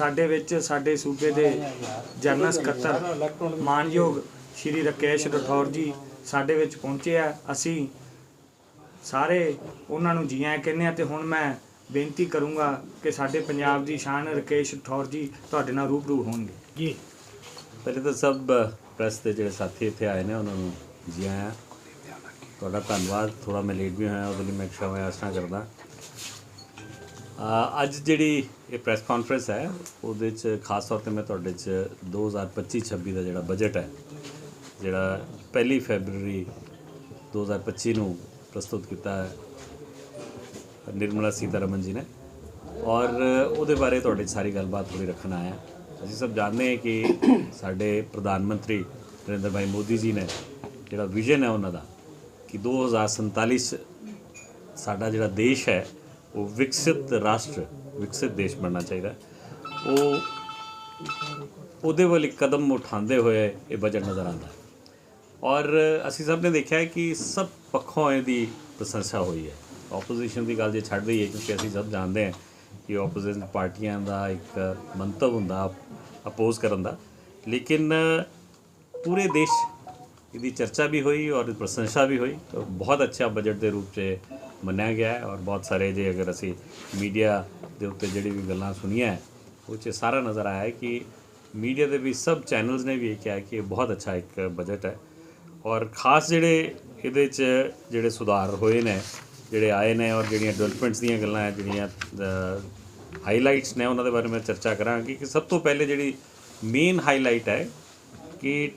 ਸਾਡੇ ਵਿੱਚ ਸਾਡੇ ਸੂਬੇ ਦੇ ਜਨਰਲ ਸਕੱਤਰ ਮਾਨਯੋਗ ਸ਼੍ਰੀ ਰਕੇਸ਼ ਰਠੌਰ ਜੀ ਸਾਡੇ ਵਿੱਚ ਪਹੁੰਚੇ ਆ। ਅਸੀਂ ਸਾਰੇ ਉਹਨਾਂ ਨੂੰ ਜੀ ਆਇਆਂ ਕਹਿੰਦੇ ਆ ਤੇ ਹੁਣ ਮੈਂ ਬੇਨਤੀ ਕਰੂੰਗਾ ਕਿ ਸਾਡੇ ਪੰਜਾਬ ਦੀ ਸ਼ਾਨ ਰਕੇਸ਼ ਰਠੌਰ ਜੀ ਤੁਹਾਡੇ ਨਾਲ ਰੂਬਰੂ ਹੋਣਗੇ। ਜੀ। ਪਹਿਲੇ ਤਾਂ ਸਭ ਪ੍ਰੈਸ ਦੇ ਜਿਹੜੇ ਸਾਥੀ ਇੱਥੇ ਆਏ ਨੇ ਉਹਨਾਂ ਨੂੰ ਜੀ ਆਇਆਂ ਤੁਹਾਡਾ ਧੰਨਵਾਦ। ਥੋੜਾ ਮੈਂ ਲੇਟ ਵੀ ਹੋਇਆ ਉਹਦੇ ਲਈ ਮੈਂ ਖਿਮਾ ਯਾਚਨਾ ਕਰਦਾ। ਅੱਜ ਜਿਹੜੀ ਇਹ ਪ੍ਰੈਸ ਕਾਨਫਰੰਸ ਹੈ, ਉਹਦੇ 'ਚ ਖਾਸ ਤੌਰ ਤੇ ਮੈਂ ਤੁਹਾਡੇ 'ਚ 2025-26 ਦਾ ਜਿਹੜਾ ਬਜਟ ਹੈ, ਜਿਹੜਾ ਪਹਿਲੀ ਫੈਬਰੂਰੀ 2025 ਨੂੰ ਪ੍ਰਸਤੁਤ ਕੀਤਾ ਹੈ, ਨਿਰਮਲਾ ਸੀਤਾਰਮਨ ਜੀ ਨੇ। ਔਰ ਉਹਦੇ ਬਾਰੇ ਤੁਹਾਡੇ 'ਚ ਸਾਰੀ ਗੱਲਬਾਤ ਥੋੜੀ ਰੱਖਣ ਆਇਆ। ਅਸੀਂ ਸਭ ਜਾਣਦੇ ਹਾਂ ਕਿ ਸਾਡੇ ਪ੍ਰਧਾਨ ਮੰਤਰੀ ਨਰਿੰਦਰ ਭਾਈ ਮੋਦੀ ਜੀ ਨੇ ਜਿਹੜਾ ਵਿਜ਼ਨ ਹੈ ਉਹਨਾਂ ਦਾ, ਕਿ 2047 'ਚ ਸਾਡਾ ਜਿਹੜਾ ਦੇਸ਼ ਹੈ ਉਹ ਵਿਕਸਿਤ ਰਾਸ਼ਟਰ, ਵਿਕਸਿਤ ਦੇਸ਼ ਬਣਨਾ ਚਾਹੀਦਾ। ਉਹ ਉਹਦੇ ਵੱਲ ਇੱਕ ਕਦਮ ਉਠਾਉਂਦੇ ਹੋਏ ਇਹ ਬਜਟ ਨਜ਼ਰ ਆਉਂਦਾ ਔਰ ਅਸੀਂ ਸਭ ਨੇ ਦੇਖਿਆ ਕਿ ਸਭ ਪੱਖੋਂ ਇਹਦੀ ਪ੍ਰਸ਼ੰਸਾ ਹੋਈ ਹੈ। ਆਪੋਜੀਸ਼ਨ ਦੀ ਗੱਲ ਜੇ ਛੱਡ ਦਈਏ, ਕਿਉਂਕਿ ਅਸੀਂ ਸਭ ਜਾਣਦੇ ਹਾਂ ਕਿ ਆਪੋਜੀਸ਼ਨ ਪਾਰਟੀਆਂ ਦਾ ਇੱਕ ਮੰਤਵ ਹੁੰਦਾ ਅਪੋਜ਼ ਕਰਨ ਦਾ। ਲੇਕਿਨ ਪੂਰੇ ਦੇਸ਼, ਇਹਦੀ ਚਰਚਾ ਵੀ ਹੋਈ ਔਰ ਪ੍ਰਸ਼ੰਸਾ ਵੀ ਹੋਈ। ਬਹੁਤ ਅੱਛਾ ਬਜਟ ਦੇ ਰੂਪ 'ਚ ਮੰਨਿਆ ਗਿਆ ਹੈ ਔਰ ਬਹੁਤ ਸਾਰੇ ਜੇ ਅਗਰ ਅਸੀਂ ਮੀਡੀਆ ਦੇ ਉੱਤੇ ਜਿਹੜੀ ਵੀ ਗੱਲਾਂ ਸੁਣੀਆਂ ਉਹ 'ਚ ਸਾਰਾ ਨਜ਼ਰ ਆਇਆ ਹੈ ਕਿ ਮੀਡੀਆ ਦੇ ਵੀ ਸਭ ਚੈਨਲਸ ਨੇ ਵੀ ਇਹ ਕਿਹਾ ਕਿ ਇਹ ਬਹੁਤ ਅੱਛਾ ਇੱਕ ਬਜਟ ਹੈ ਔਰ ਖਾਸ ਜਿਹੜੇ ਇਹਦੇ 'ਚ ਜਿਹੜੇ ਸੁਧਾਰ ਹੋਏ ਨੇ, ਜਿਹੜੇ ਆਏ ਨੇ ਔਰ ਜਿਹੜੀਆਂ ਡਿਵੈਲਪਮੈਂਟਸ ਦੀਆਂ ਗੱਲਾਂ ਹੈ, ਜਿਹੜੀਆਂ ਹਾਈਲਾਈਟਸ ਨੇ, ਉਹਨਾਂ ਦੇ ਬਾਰੇ ਮੈਂ ਚਰਚਾ ਕਰਾਂਗੀ ਕਿ ਸਭ ਤੋਂ ਪਹਿਲੇ ਜਿਹੜੀ ਮੇਨ ਹਾਈਲਾਈਟ ਹੈ ਕਿ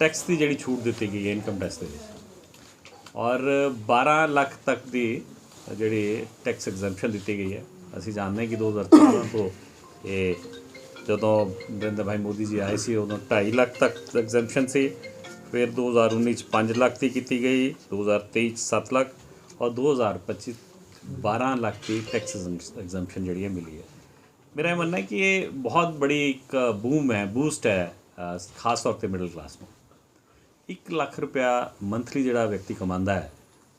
ਟੈਕਸ ਦੀ ਜਿਹੜੀ ਛੂਟ ਦਿੱਤੀ ਗਈ ਹੈ ਇਨਕਮ ਟੈਕਸ ਦੇ ਵਿੱਚ। ਔਰ 12 ਲੱਖ ਤੱਕ ਦੀ ਜਿਹੜੀ ਟੈਕਸ ਐਗਜ਼ੈਂਪਸ਼ਨ ਦਿੱਤੀ ਗਈ ਹੈ। ਅਸੀਂ ਜਾਣਦੇ ਹਾਂ ਕਿ 2014 ਤੋਂ ਇਹ ਜਦੋਂ ਨਰਿੰਦਰ ਭਾਈ ਮੋਦੀ ਜੀ ਆਏ ਸੀ, ਉਦੋਂ 2.5 ਲੱਖ ਤੱਕ ਐਗਜ਼ੈਂਪਸ਼ਨ ਸੀ। ਫਿਰ 2019 ਚ 5 ਲੱਖ ਦੀ ਕੀਤੀ ਗਈ 2023 ਚ 7 ਲੱਖ ਔਰ 2025 12 ਲੱਖ ਦੀ ਟੈਕਸ ਐਗਜ਼ੈਂਪਸ਼ਨ ਜਿਹੜੀ ਹੈ ਮਿਲੀ ਹੈ। ਮੇਰਾ ਇਹ ਮੰਨਣਾ ਹੈ ਕਿ ਇਹ ਬਹੁਤ ਬੜੀ ਇੱਕ ਬੂਮ ਹੈ ਬੂਸਟ ਹੈ ਖਾਸ ਤੌਰ ਤੇ ਮਿਡਲ ਕਲਾਸ ਨੂੰ। 1 ਲੱਖ ਰੁਪਇਆ ਮੰਥਲੀ ਜਿਹੜਾ ਵਿਅਕਤੀ ਕਮਾਉਂਦਾ ਹੈ,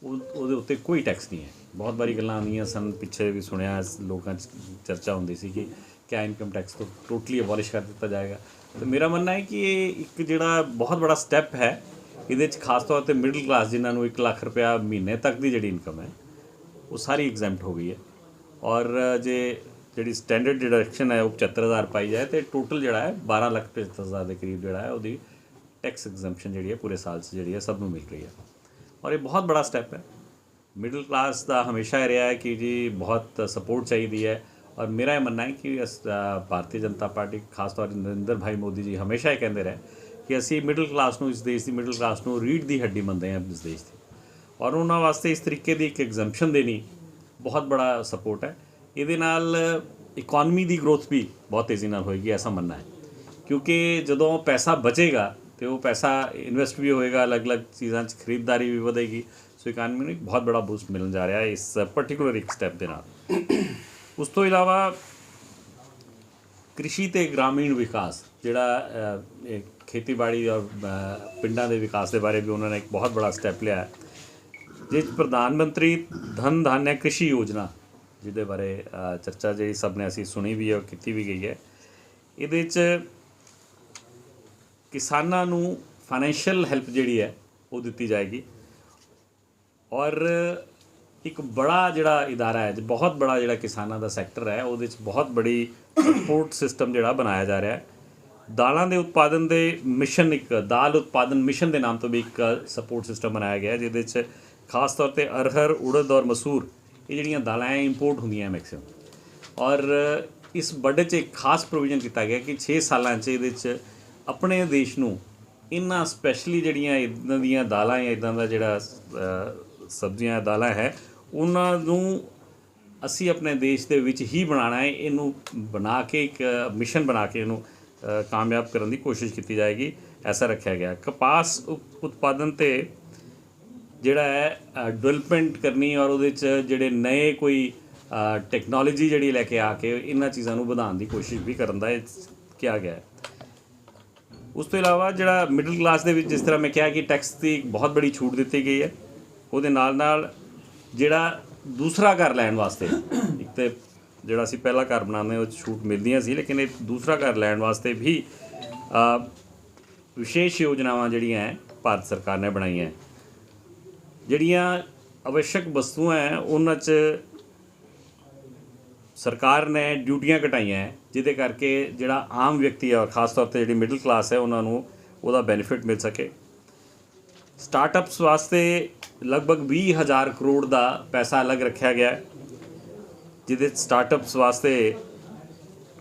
ਉਹ, ਉਹਦੇ ਉੱਤੇ ਕੋਈ ਟੈਕਸ ਨਹੀਂ ਹੈ। ਬਹੁਤ ਵਾਰੀ ਗੱਲਾਂ ਆਉਂਦੀਆਂ ਸਨ, ਪਿੱਛੇ ਵੀ ਸੁਣਿਆ ਲੋਕਾਂ 'ਚ ਚਰਚਾ ਹੁੰਦੀ ਸੀ ਕਿ ਕਿਆ ਇਨਕਮ ਟੈਕਸ ਤੋਂ ਟੋਟਲੀ ਅਬੋਲਿਸ਼ ਕਰ ਦਿੱਤਾ ਜਾਏਗਾ। ਤੇ ਮੇਰਾ ਮੰਨਣਾ ਹੈ ਕਿ ਇਹ ਇੱਕ ਜਿਹੜਾ ਬਹੁਤ ਬੜਾ ਸਟੈਪ ਹੈ, ਇਹਦੇ 'ਚ ਖਾਸ ਤੌਰ ਤੇ ਮਿਡਲ ਕਲਾਸ ਜਿਨ੍ਹਾਂ ਨੂੰ 1 ਲੱਖ ਰੁਪਇਆ ਮਹੀਨੇ ਤੱਕ ਦੀ ਜਿਹੜੀ ਇਨਕਮ ਹੈ, ਉਹ ਸਾਰੀ ਐਗਜ਼ੈਂਪਟ ਹੋ ਗਈ ਹੈ। ਔਰ ਜੇ ਜਿਹੜੀ ਸਟੈਂਡਰਡ ਡਿਡਕਸ਼ਨ ਹੈ, ਉਹ 75000 ਪਾਈ ਜਾਏ ਤੇ ਟੋਟਲ ਜਿਹੜਾ ਹੈ 12 ਲੱਖ 75000 ਦੇ ਕਰੀਬ ਜਿਹੜਾ ਹੈ, ਉਹਦੀ ਟੈਕਸ ਐਗਜ਼ੈਂਪਸ਼ਨ ਜਿਹੜੀ ਹੈ ਪੂਰੇ ਸਾਲ 'ਚ ਜਿਹੜੀ ਹੈ ਸਭ ਨੂੰ ਮਿਲ ਰਹੀ ਹੈ। ਔਰ ਇਹ ਬਹੁਤ ਬੜਾ ਸਟੈਪ ਹੈ। ਮਿਡਲ ਕਲਾਸ ਦਾ ਹਮੇਸ਼ਾ ਇਹ ਰਿਹਾ ਹੈ ਕਿ ਜੀ ਬਹੁਤ ਸਪੋਰਟ ਚਾਹੀਦੀ ਹੈ। ਔਰ ਮੇਰਾ ਇਹ ਮੰਨਣਾ ਹੈ ਕਿ ਅਸ- ਭਾਰਤੀ ਜਨਤਾ ਪਾਰਟੀ, ਖਾਸ ਤੌਰ ਤੇ ਨਰਿੰਦਰ ਭਾਈ ਮੋਦੀ ਜੀ ਹਮੇਸ਼ਾ ਇਹ ਕਹਿੰਦੇ ਰਹੇ ਕਿ ਅਸੀਂ ਮਿਡਲ ਕਲਾਸ ਨੂੰ ਇਸ ਦੇਸ਼ ਦੀ ਮਿਡਲ ਕਲਾਸ ਨੂੰ ਰੀੜ ਦੀ ਹੱਡੀ ਮੰਨਦੇ ਹਾਂ ਇਸ ਦੇਸ਼ ਦੀ। ਔਰ ਉਹਨਾਂ ਵਾਸਤੇ ਇਸ ਤਰੀਕੇ ਦੀ ਇੱਕ ਐਗਜ਼ੈਂਪਸ਼ਨ ਦੇਣੀ ਬਹੁਤ ਬੜਾ ਸਪੋਰਟ ਹੈ। ਇਹਦੇ ਨਾਲ ਇਕਨੋਮੀ ਦੀ ਗਰੋਥ ਵੀ ਬਹੁਤ ਤੇਜ਼ੀ ਨਾਲ ਹੋਏਗੀ, ਐਸਾ ਮੰਨਣਾ ਹੈ। ਕਿਉਂਕਿ ਜਦੋਂ ਪੈਸਾ ਬਚੇਗਾ ਤੇ ਉਹ ਪੈਸਾ ਇਨਵੈਸਟ ਵੀ ਹੋਏਗਾ ਅਲੱਗ-ਅਲੱਗ ਚੀਜ਼ਾਂ 'ਚ ਖਰੀਦਦਾਰੀ ਵੀ ਵਧੇਗੀ ਸੋ ਇਕਨੋਮੀ ਨੂੰ ਇੱਕ ਬਹੁਤ ਬੜਾ ਬੂਸਟ ਮਿਲਣ ਜਾ ਰਿਹਾ ਹੈ ਇਸ ਪਾਰਟਿਕੂਲਰ ਇੱਕ ਸਟੈਪ ਦੇ ਨਾਲ ਉਸ ਤੋਂ ਇਲਾਵਾ ਕ੍ਰਿਸ਼ੀ ਤੇ ਗ੍ਰਾਮੀਣ ਵਿਕਾਸ ਜਿਹੜਾ ਖੇਤੀਬਾੜੀ ਔਰ ਪਿੰਡਾਂ ਦੇ ਵਿਕਾਸ ਦੇ ਬਾਰੇ ਵੀ ਉਹਨਾਂ ਨੇ ਇੱਕ ਬਹੁਤ ਬੜਾ ਸਟੈਪ ਲਿਆ ਹੈ ਜਿਸ ਪ੍ਰਧਾਨ ਮੰਤਰੀ ਧਨ ਧਾਨਿਆ ਕ੍ਰਿਸ਼ੀ ਯੋਜਨਾ ਜਿਹਦੇ ਬਾਰੇ ਚਰਚਾ ਜਿਹੜੀ ਸਭ ਨੇ ਅਸੀਂ ਸੁਣੀ ਵੀ ਹੈ ਕੀਤੀ ਵੀ ਗਈ ਹੈ ਇਹਦੇ 'ਚ ਕਿਸਾਨਾਂ ਨੂੰ ਫਾਈਨੈਂਸ਼ੀਅਲ ਹੈਲਪ ਜਿਹੜੀ ਹੈ, ਉਹ ਦਿੱਤੀ ਜਾਏਗੀ। ਔਰ ਇੱਕ ਬੜਾ ਜਿਹੜਾ ਇਦਾਰਾ ਹੈ, ਬਹੁਤ ਬੜਾ ਜਿਹੜਾ ਕਿਸਾਨਾਂ ਦਾ ਸੈਕਟਰ ਹੈ, ਉਹਦੇ 'ਚ ਬਹੁਤ ਬੜੀ ਸਪੋਰਟ ਸਿਸਟਮ ਜਿਹੜਾ ਬਣਾਇਆ ਜਾ ਰਿਹਾ ਹੈ। ਦਾਲਾਂ ਦੇ ਉਤਪਾਦਨ ਦੇ ਮਿਸ਼ਨ ਇੱਕ, ਦਾਲ ਉਤਪਾਦਨ ਮਿਸ਼ਨ ਦੇ ਨਾਮ ਤੋਂ ਵੀ ਇੱਕ ਸਪੋਰਟ ਸਿਸਟਮ ਬਣਾਇਆ ਗਿਆ ਜਿਹਦੇ 'ਚ ਖਾਸ ਤੌਰ ਤੇ ਅਰਹਰ, ਉੜਦ ਔਰ ਮਸੂਰ, ਇਹ ਜਿਹੜੀਆਂ ਦਾਲਾਂ ਹੈ ਇੰਪੋਰਟ ਹੁੰਦੀਆਂ ਮੈਕਸਿਮਮ ਔਰ ਇਸ ਬਜਟ 'ਚ ਇੱਕ ਖਾਸ ਪ੍ਰੋਵੀਜ਼ਨ ਕੀਤਾ ਗਿਆ ਕਿ 6 ਸਾਲਾਂ 'ਚ ਇਹਦੇ 'ਚ ਆਪਣੇ ਦੇਸ਼ ਨੂੰ ਇਹਨਾਂ ਸਪੈਸ਼ਲੀ ਜਿਹੜੀਆਂ ਇਦਾਂ ਦੀਆਂ ਦਾਲਾਂ ਜਾਂ ਇਦਾਂ ਦਾ ਜਿਹੜਾ ਸਬਜ਼ੀਆਂ, ਦਾਲਾਂ ਹੈ, ਉਹਨਾਂ ਨੂੰ ਅਸੀਂ ਆਪਣੇ ਦੇਸ਼ ਦੇ ਵਿੱਚ ਹੀ ਬਣਾਉਣਾ ਹੈ। ਇਹਨੂੰ ਬਣਾ ਕੇ ਇੱਕ ਮਿਸ਼ਨ ਬਣਾ ਕੇ ਇਹਨੂੰ ਕਾਮਯਾਬ ਕਰਨ ਦੀ ਕੋਸ਼ਿਸ਼ ਕੀਤੀ ਜਾਏਗੀ, ਐਸਾ ਰੱਖਿਆ ਗਿਆ। ਕਪਾਸ ਉਤਪਾਦਨ ਤੇ ਜਿਹੜਾ ਹੈ ਡਿਵੈਲਪਮੈਂਟ ਕਰਨੀ ਔਰ ਉਹਦੇ ਚ ਜਿਹੜੇ ਨਏ ਕੋਈ ਟੈਕਨੋਲੋਜੀ ਜਿਹੜੀ ਲੈ ਕੇ ਆ ਕੇ ਇਹਨਾਂ ਚੀਜ਼ਾਂ ਨੂੰ ਵਧਾਉਣ ਦੀ ਕੋਸ਼ਿਸ਼ ਵੀ ਕਰਨ ਦਾ ਕਿਹਾ ਗਿਆ ਹੈ। ਉਸ ਤੋਂ ਇਲਾਵਾ ਜਿਹੜਾ ਮਿਡਲ ਕਲਾਸ ਦੇ ਵਿੱਚ ਜਿਸ ਤਰ੍ਹਾਂ ਮੈਂ ਕਿਹਾ ਕਿ ਟੈਕਸ ਦੀ ਬਹੁਤ ਬੜੀ ਛੂਟ ਦਿੱਤੀ ਗਈ ਹੈ, ਉਹਦੇ ਨਾਲ ਨਾਲ ਜਿਹੜਾ ਦੂਸਰਾ ਘਰ ਲੈਣ ਵਾਸਤੇ, ਇੱਕ ਤੇ ਜਿਹੜਾ ਅਸੀਂ ਪਹਿਲਾ ਘਰ ਬਣਾਉਂਦੇ ਉਹ 'ਚ ਛੂਟ ਮਿਲਦੀਆਂ ਸੀ, ਲੇਕਿਨ ਇਹ ਦੂਸਰਾ ਘਰ ਲੈਣ ਵਾਸਤੇ ਵੀ ਵਿਸ਼ੇਸ਼ ਯੋਜਨਾਵਾਂ ਜਿਹੜੀਆਂ ਹੈ, ਭਾਰਤ ਸਰਕਾਰ ਨੇ ਬਣਾਈਆਂ ਜਿਹੜੀਆਂ ਆਵਸ਼ਕ ਵਸਤੂਆਂ ਹੈ, ਉਹਨਾਂ 'ਚ ਸਰਕਾਰ ਨੇ ਡਿਊਟੀਆਂ ਘਟਾਈਆਂ ਹੈ, ਜਿਹਦੇ ਕਰਕੇ ਜਿਹੜਾ ਆਮ ਵਿਅਕਤੀ ਹੈ ਔਰ ਖਾਸ ਤੌਰ ਤੇ ਜਿਹੜੀ ਮਿਡਲ ਕਲਾਸ ਹੈ, ਉਹਨਾਂ ਨੂੰ ਉਹਦਾ ਬੈਨੀਫਿਟ ਮਿਲ ਸਕੇ। ਸਟਾਰਟਅਪਸ ਵਾਸਤੇ ਲਗਭਗ 20000 ਕਰੋੜ ਦਾ ਪੈਸਾ ਅਲੱਗ ਰੱਖਿਆ ਗਿਆ ਹੈ, ਜਿਹਦੇ ਸਟਾਰਟਅਪਸ ਵਾਸਤੇ